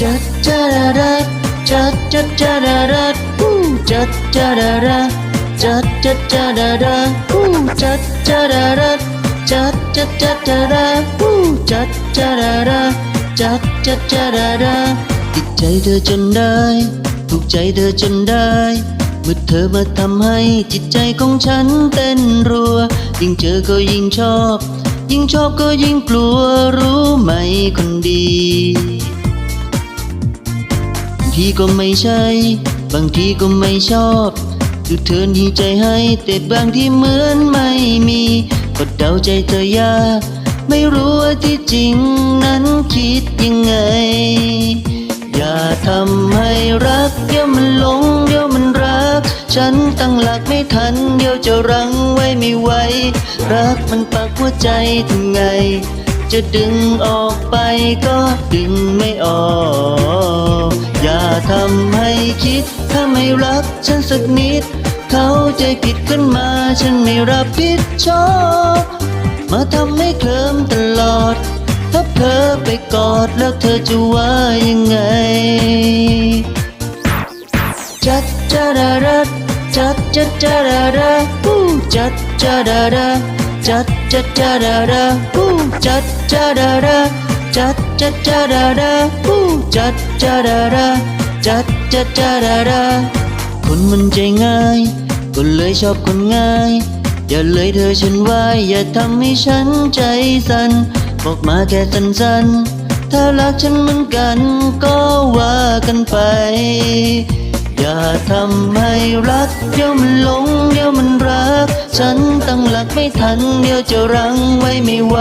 จาราราจัดจัดจาราราอู้จัดจาราราจัดจัดจาราราอู้จัดจาราราจัดจัดจัดจาราอู้จัดจาราราจัดจัดจาราราติดใจเธอจนได้ถูกใจเธอจนได้เมื่อเธอมาทำให้จิตใจของฉันเต้นรัว ยิ่งเจอก็ยิ่งชอบ ยิ่งชอบก็ยิ่งกลัวรู้ไหมคนดี ทีก็ไม่ใช่ บางทีก็ไม่ชอบดูเธอดีใจให้ แต่บางที่เหมือนไม่มี ก็เดาใจเธอยากไม่รู้ว่าที่จริงนั้นคิดยังไง อย่าทำให้รัก เดี๋ยวมันหลง เดี๋ยวมันรัก ฉันตั้งหลักไม่ทัน เดี๋ยวจะรั้งไว้ไม่ไหว รักมันปักหัวใจทำไง จะดึงออกไปก็ดึงไม่ออก อย่าทำให้คิด ถ้าไม่รักฉันสักนิด เขาใจผิดขึ้นมาฉันไม่รับผิดชอบ มาทำให้เคลิ้มตลอด ถ้าเธอไปกอดแล้วเธอจะว่ายังไง จัดจาราราจัดจัดจาราราฮู้จัดจารารา จัดจัดจาราราฮู้จัดจาราราจัดจัดจาราราฮู้จัดจาราราจัดจัดจาราราคนมันใจง่ายก็เลยชอบคนง่าย อย่าเลยเธอฉันไว้อย่าทำให้ฉันใจสั่นบอกมาแค่สั้นๆถ้ารักฉันเหมือนกันก็ว่ากันไป อย่าทำให้รักเดี๋ยวมันหลง ฉันตั้งหลักไม่ทัน เดี๋ยวจะรั้งไว้ไม่ไหว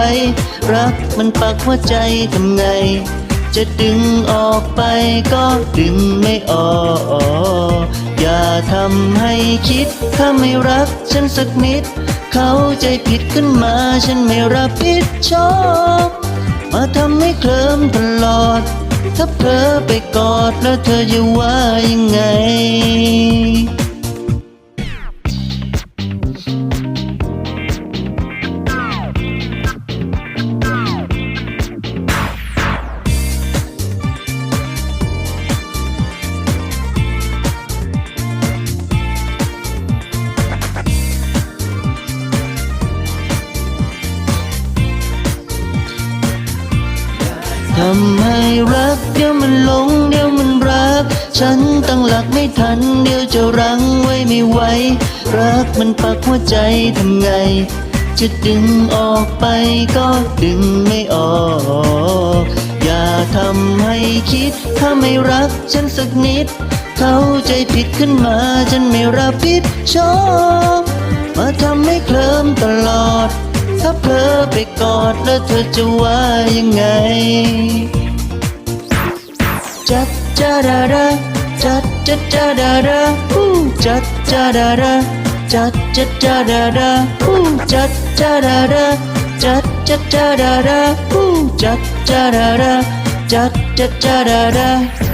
รักมันปักหัวใจทำไง จะดึงออกไปก็ดึงไม่ออกอย่าทำให้คิด ถ้าไม่รักฉันสักนิด เขาใจผิดขึ้นมาฉันไม่รับผิดชอบ มาทำให้เคลิมตลอด ถ้าเผลอไปกอดแล้วเธอจะว่ายังไง ทำให้รักเดี๋ยวมันหลงเดี๋ยวมันรัก ฉันตั้งหลักไม่ทันเดี๋ยวจะรั้งไว้ไม่ไหวรักมันปักหัวใจทำไง จะดึงออกไปก็ดึงไม่ออก อย่าทำให้คิด ถ้าไม่รักฉันสักนิด เข้าใจผิดขึ้นมาฉันไม่รับผิดชอบ มาทำให้เคลิ้มตลอด ถ้าเผลอไปกอดแล้วเธอจะว่ายังไง จัดจาดาราจัดจัดจาดาราฮู้จัดจาดาราจัดจัดจาดาราฮู้จัดจาดาราจัดจัดจาดาราฮู้จัดจาดาราจัดจัดจาดารา